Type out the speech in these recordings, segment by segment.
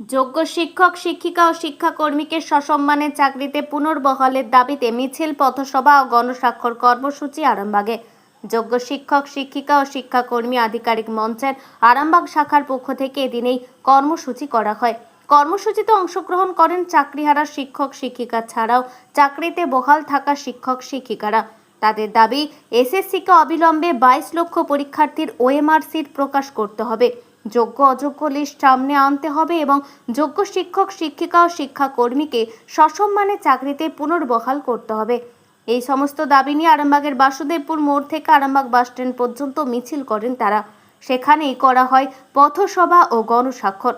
যোগ্য শিক্ষক, শিক্ষিকা ও শিক্ষাকর্মীকে সসম্মানে চাকরিতে পুনর্বহালের দাবিতে মিছিল, পথসভা ও গণস্বাক্ষর কর্মসূচি আরামবাগে। যোগ্য শিক্ষক, শিক্ষিকা ও শিক্ষাকর্মী আধিকারিক মঞ্চের আরামবাগ শাখার পক্ষ থেকে এদিন এই কর্মসূচি করা হয়। কর্মসূচিতে অংশগ্রহণ করেন চাকরিহারা শিক্ষক, শিক্ষিকা ছাড়াও চাকরিতে বহাল থাকা শিক্ষক, শিক্ষিকারা। তাদের দাবি, এসএসসিকে অবিলম্বে বাইশ লক্ষ পরীক্ষার্থীর ওএমআর সিট প্রকাশ করতে হবে। যোগ্য অযোগ্য লিস্ট সামনে আনতে হবে এবং যোগ্য শিক্ষক, শিক্ষিকা ও শিক্ষাকর্মীকে সসম্মানে চাকরিতে পুনর্বহাল করতে হবে। এই সমস্ত দাবি নিয়ে আরামবাগের বাসুদেবপুর মোড় থেকে আরামবাগ বাসস্ট্যান্ড পর্যন্ত মিছিল করেন তারা। সেখানেই করা হয় পথসভা ও গণস্বাক্ষর।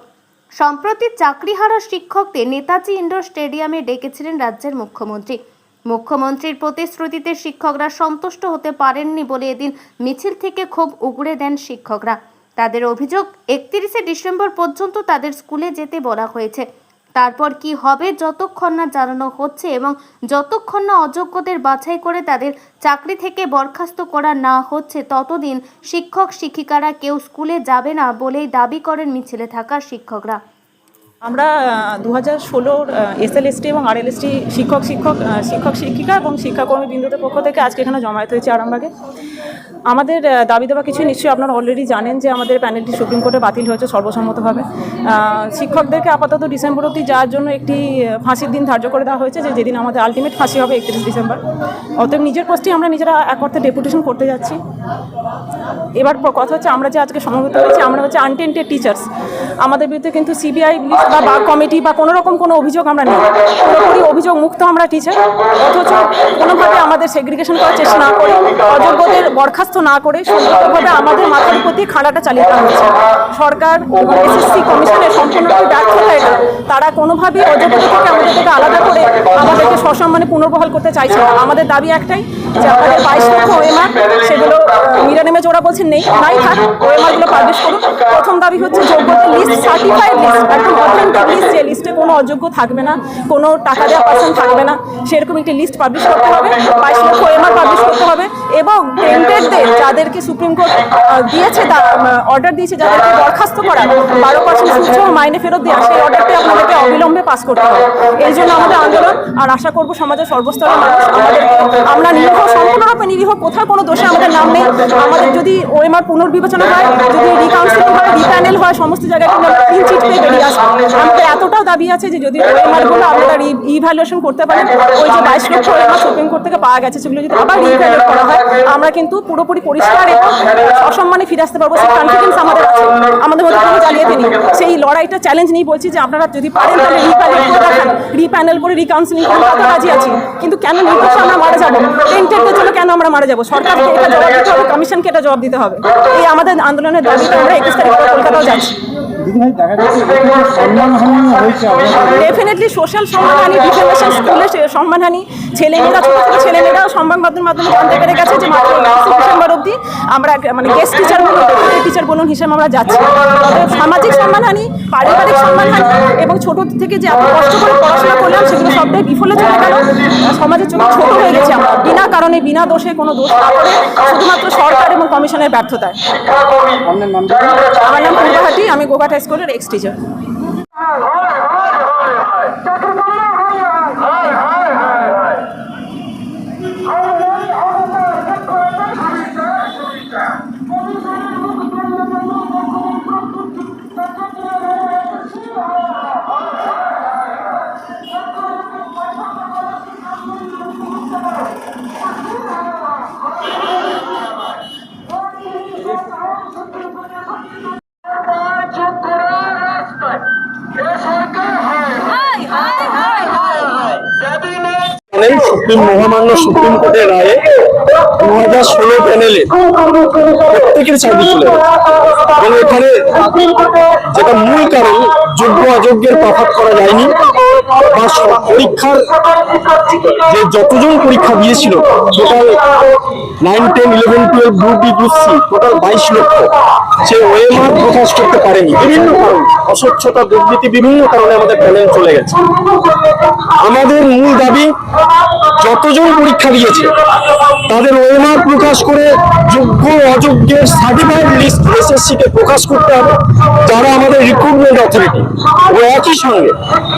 সম্প্রতি চাকরিহারা শিক্ষকদের নেতাজি ইন্ডোর স্টেডিয়ামে ডেকেছিলেন রাজ্যের মুখ্যমন্ত্রী। মুখ্যমন্ত্রীর প্রতিশ্রুতিতে শিক্ষকরা সন্তুষ্ট হতে পারেননি বলে এদিন মিছিল থেকে ক্ষোভ উগড়ে দেন শিক্ষকরা। তাদের অভিযোগ, একত্রিশে ডিসেম্বর পর্যন্ত তাদের স্কুলে যেতে বলা হয়েছে। তারপর কি হবে, যতক্ষণ না জানানো হচ্ছে এবং যতক্ষণ না অযোগ্যদের বাছাই করে তাদের চাকরি থেকে বরখাস্ত করা না হচ্ছে, ততদিন শিক্ষক শিক্ষিকারা কেউ স্কুলে যাবে না বলেই দাবি করেন মিছিলে থাকা শিক্ষকরা। আমরা দু হাজার ষোলোর এসএলএসটি এবং আরএলএসটি শিক্ষক শিক্ষক শিক্ষক শিক্ষিকা এবং শিক্ষাকর্মী বিন্দুদের পক্ষ থেকে আজকে এখানে জমায়েত হয়েছে আরামবাগে। আমাদের দাবি দেওয়া কিছু নিশ্চয়ই আপনারা অলরেডি জানেন যে আমাদের প্যানেলটি সুপ্রিম কোর্টে বাতিল হয়েছে সর্বসম্মতভাবে। শিক্ষকদেরকে আপাতত ডিসেম্বর অবধি যাওয়ার জন্য একটি ফাঁসির দিন ধার্য করে দেওয়া হয়েছে যে যেদিন আমাদের আলটিমেট ফাঁসি হবে একত্রিশ ডিসেম্বর। অতএব নিজের পোস্টেই আমরা নিজেরা এক অর্থে ডেপুটেশন করতে যাচ্ছি। এবার কথা হচ্ছে আমরা যে আজকে সমবেত হয়েছি, আমরা হচ্ছে আনটেন্টেড টিচার্স আমাদের বিরুদ্ধে কিন্তু সিবিআই বা বার কমিটি বা কোনো রকম কোনো অভিযোগ আমরা নেই। পুরোপুরি অভিযোগ মুক্ত আমরা টিচার অথচ কোনোভাবে আমাদের সেগ্রিগেশন করার চেষ্টা না করে, অযোগ্যদের বরখাস্ত না করে সুন্দরভাবে আমাদের মাথার দিয়ে খাড়াটা চালিয়ে দেওয়া হচ্ছে। সরকার এসএসসি কমিশনের সম্পূর্ণরূপে ব্যর্থতা এটা তারা কোনোভাবেই অযোগ্যতা থেকে আমাদেরকে আলাদা করে আমাদেরকে সসম্মানে পুনর্বহাল করতে চাইছে আমাদের দাবি একটাই আমাদের বাইশ লক্ষ জোড়া বলছেন নেই। নাই থাক পাবলিশ করুন। প্রথম দাবি হচ্ছে যোগ্যতা লিস্ট সার্টিফাইড লিস্ট একদম অথেন্টিক লিস্ট যে লিস্টে কোনো অযোগ্য থাকবে না, কোনো টাকা দেওয়া পার্সন থাকবে না, সেরকম একটি লিস্ট পাবলিশ করতে হবে। বাইশ লক্ষ পাবলিশ করতে হবে। এবং যাদেরকে সুপ্রিম কোর্ট দিয়েছে অর্ডার দিয়েছে, যাদেরকে বরখাস্ত করা, বারো পার্সেন্ট মাইনে ফেরত দেওয়া সেই অর্ডারটি আপনাদেরকে অবিলম্বে পাস করতে হবে। এই জন্য আমাদের আন্দোলন, আর আশা করব সমাজের সর্বস্তরের মানুষ আমরা নিরীহ সম্পূর্ণরূপে নিরীহ কোথাও কোনো দোষে আমাদের নাম নেই? আমাদের যদি ওএমআর পুনর্বিবেচনা হয়, যদি রিকাউন্সিলিং হয় রিপ্যানেল হয়, সমস্ত জায়গায় আমরা ক্লিন চিট পেয়ে বেরিয়ে আসব। আমাদের এতটাও দাবি আছে যে যদি ওএমআরগুলো আপনারা ইভ্যালুয়েশন করতে পারেন, ওই যে বাইশ লক্ষ ওএমআর সুপ্রিম কোর্ট থেকে পাওয়া গেছে, সেগুলো যদি আবার রিভ্যালুয়েট করা হয়, আমরা কিন্তু পুরোপুরি পরিষ্কার এবং অসম্মানে ফিরে আসতে পারব। সেই কনফিডেন্স আমাদের আছে। আমাদের মধ্যে কোনো জালিয়াতি নেই সেই লড়াইটা চ্যালেঞ্জ নিয়ে বলছি যে, আপনারা যদি পারেন তাহলে রিপ্যানেল করে দেখান। রিপ্যানেল করে রিকাউন্সিলিং করে কত রাজি আছি। কিন্তু কেন নির্দিষ্ট আমরা মারা যাব? কেন আমরা মারা যাব? সরকারকে এটা জবাব দিতে হবে, কমিশনকে এটা জবাব দিতে হবে। এই আমাদের আন্দোলনের দাবিতে আমরা একুশ তারিখ কলকাতাও যাচ্ছি। দিদিভাই দেখা যাচ্ছে। এখানে সম্মানহানি হয়েছে আপনাদের ডেফিনেটলি সোশ্যাল সম্মানহানি ডিফেমেশন স্কুলে সে সম্মানহানি। ছেলেমেয়েরা ছোটো ছোটো ছেলেমেয়েরা সংবাদ মাধ্যমের মাধ্যমে জানতে পেরে গেছে যে মাত্র ডিসেম্বর অবধি আমরা মানে গেস্ট টিচার বলুন টিচার বলুন হিসেবে আমরা যাচ্ছি। তবে সামাজিক সম্মানহানি পারিবারিক সম্মানহানি এবং ছোট থেকে যে এত কষ্ট করে পড়াশোনা করলাম সেগুলো সবটাই বিফলে চলে গেল। সমাজের চোখে ছোট হয়ে গেছে আমরা। বিনা কারণে বিনা দোষে কোনো দোষ না করে শুধুমাত্র সরকার এবং কমিশনের ব্যর্থতায়। আমার নাম পূর্বাহাটি আমি গোঘাট স্কুলের এক্স টিচার। সুপ্রিম মহামান্য সুপ্রিম কোর্টের রায়ে দু হাজার ষোলো প্যানেলে প্রত্যেকের চাকরি চলে এবং এখানে যেটা মূল কারণ যোগ্য অযোগ্যের তফাৎ করা যায়নি। পরীক্ষার যে যতজন পরীক্ষা দিয়েছিল total nine ten eleven twelve group group C total বাইশ লক্ষ। সে ওএমআর প্রকাশ করতে পারেনি। বিভিন্ন অস্বচ্ছতা, দুর্নীতি বিভিন্ন কারণে আমাদের প্যানেল চলে গেছে। আমাদের মূল দাবি, যতজন পরীক্ষা দিয়েছে, তাদের ওএমআর প্রকাশ করে যোগ্য অযোগ্যের সার্টিফাইড লিস্ট এসএসসি কে প্রকাশ করতে হবে। যারা আমাদের রিক্রুটমেন্ট অথরিটি ও একই সঙ্গে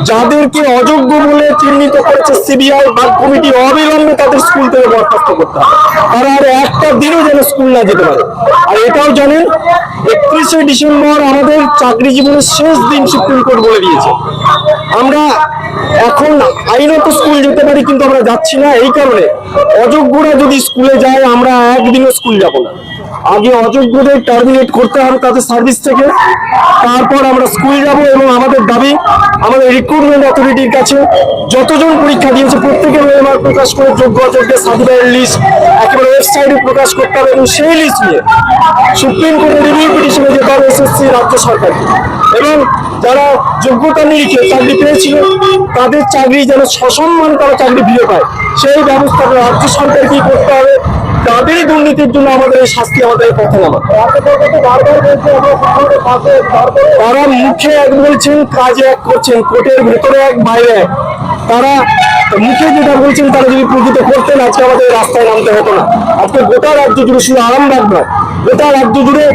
যাদেরকে অযোগ্য বলে চিহ্নিত করেছে সিবিআই বা কমিটি অবিলম্বে তাদের স্কুল থেকে বরখাস্ত করতে হবে। তারা আর একটা দিনও যেন স্কুল না যেতে পারে। আর এটাও জানেন, একত্রিশে ডিসেম্বর আমাদের চাকরি জীবনের শেষ দিন সুপ্রিম কোর্ট বলে দিয়েছে। আমরা এখন আইনত স্কুল যেতে পারি, কিন্তু আমরা যাচ্ছি না। এই কারণে অযোগ্যরা যদি স্কুলে যায়, আমরা একদিনও স্কুল যাব না। আগে অযোগ্যদের টার্মিনেট করতে হবে তাদের সার্ভিস থেকে। তারপর আমরা স্কুল যাব এবং আমাদের দাবি, আমাদের রিক্রুটমেন্ট অথরিটির কাছে যতজন পরীক্ষা দিয়েছে প্রত্যেকের ওয়েমার প্রকাশ করে যোগ্য অযোগ্যের সার্টিফিকেট লিস্ট একেবারে ওয়েবসাইটে প্রকাশ করতে হবে এবং সেই লিস্ট নিয়ে সুপ্রিম কোর্টে রিভিউ পিটিশনে যেতে হবে এসএসসি রাজ্য সরকারকে। এবং যারা যোগ্যতা নিরিখে চাকরি পেয়েছিল, তাদের চাকরি যেন সসম্মান তারা চাকরি ফিরে পায়, সেই ব্যবস্থা রাজ্য সরকার কি করতে হবে। তাদেরই দুর্নীতির জন্য আমাদের এই শাস্তি আমাদের পথে নামা তারা মুখে এক বলছেন, কাজে এক করছেন, কোর্টের ভেতরে এক, বাইরে এক। তারা মুখে যেটা বলছেন, তারা যদি প্রকৃত করতেন, আজকে আমাদের রাস্তায় নামতে হতো না। আজকে গোটা রাজ্য জুড়ে শুধু আরামবাগ নয়, গোটা রাজ্য জুড়ে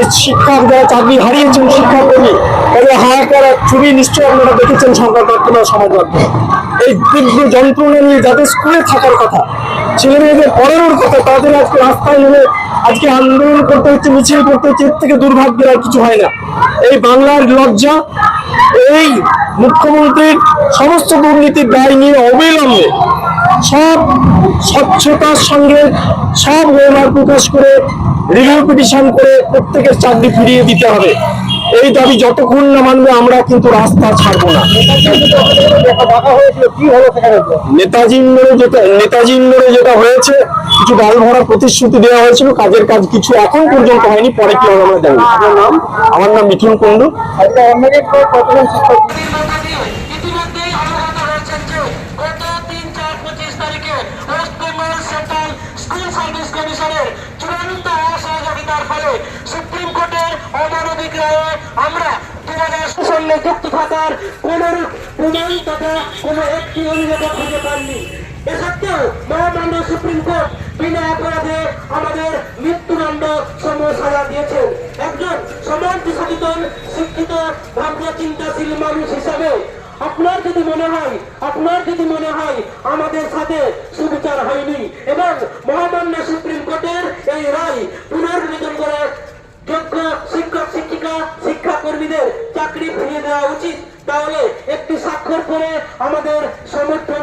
এই শিক্ষক যারা চাকরি হারিয়েছেন, শিক্ষাকর্মী, তাদের হাহাকার এক ছবি নিশ্চয়ই আপনারা দেখেছেন সংবাদ মাধ্যমে সমাজ মাধ্যমে এই তীব্র যন্ত্রণা নিয়ে যাদের স্কুলে থাকার কথা ছেলে মেয়েদের পড়ানোর কথা, তাদের আজকে রাস্তায় নেমে আজকে আন্দোলন করতে হচ্ছে, মিছিল করতে হচ্ছে, এর থেকে দুর্ভাগ্যের আর কিছু হয় না। এই বাংলার লজ্জা, এই মুখ্যমন্ত্রীর সমস্ত দুর্নীতির দায় নিয়ে অবিলম্বে সব স্বচ্ছতার সঙ্গে সব ওয়েমার প্রকাশ করে রিভিউ পিটিশন করে প্রত্যেকের চাকরি ফিরিয়ে দিতে হবে। এই দাবি যতক্ষণ না মানবে, আমরা কিন্তু রাস্তা ছাড়বো না। নেতাজি মোড়ে যেটা নেতাজি মোড়ে যেটা হয়েছে, কিছু ডাল ভরা প্রতিশ্রুতি দেওয়া হয়েছিল, কাজের কাজ কিছু এখন পর্যন্ত হয়নি, পরে কি হবে আমরা জানি আমার নাম মিঠুন কুন্ডু আমরা যুক্ত থাকার কোন কোন একটি খুঁজে পাননি। মহামান্য সুপ্রিম কোর্ট বিনা অপরাধে আমাদের মৃত্যুদণ্ড সাজা একজন সমাজ সচেতন শিক্ষিত চিন্তাশীল মানুষ হিসাবে আপনার যদি মনে হয়, আপনার যদি মনে হয় আমাদের সাথে সুবিচার হয়নি, এবং মহামান্য সুপ্রিম কোর্টের এই রায় পুনর্বিবেচন করে যোগ্য শিক্ষক শিক্ষিকা শিক্ষাকর্মীদের চাকরি ফিরিয়ে দেওয়া উচিত। তাহলে একটি স্বাক্ষর করে আমাদের সমর্থন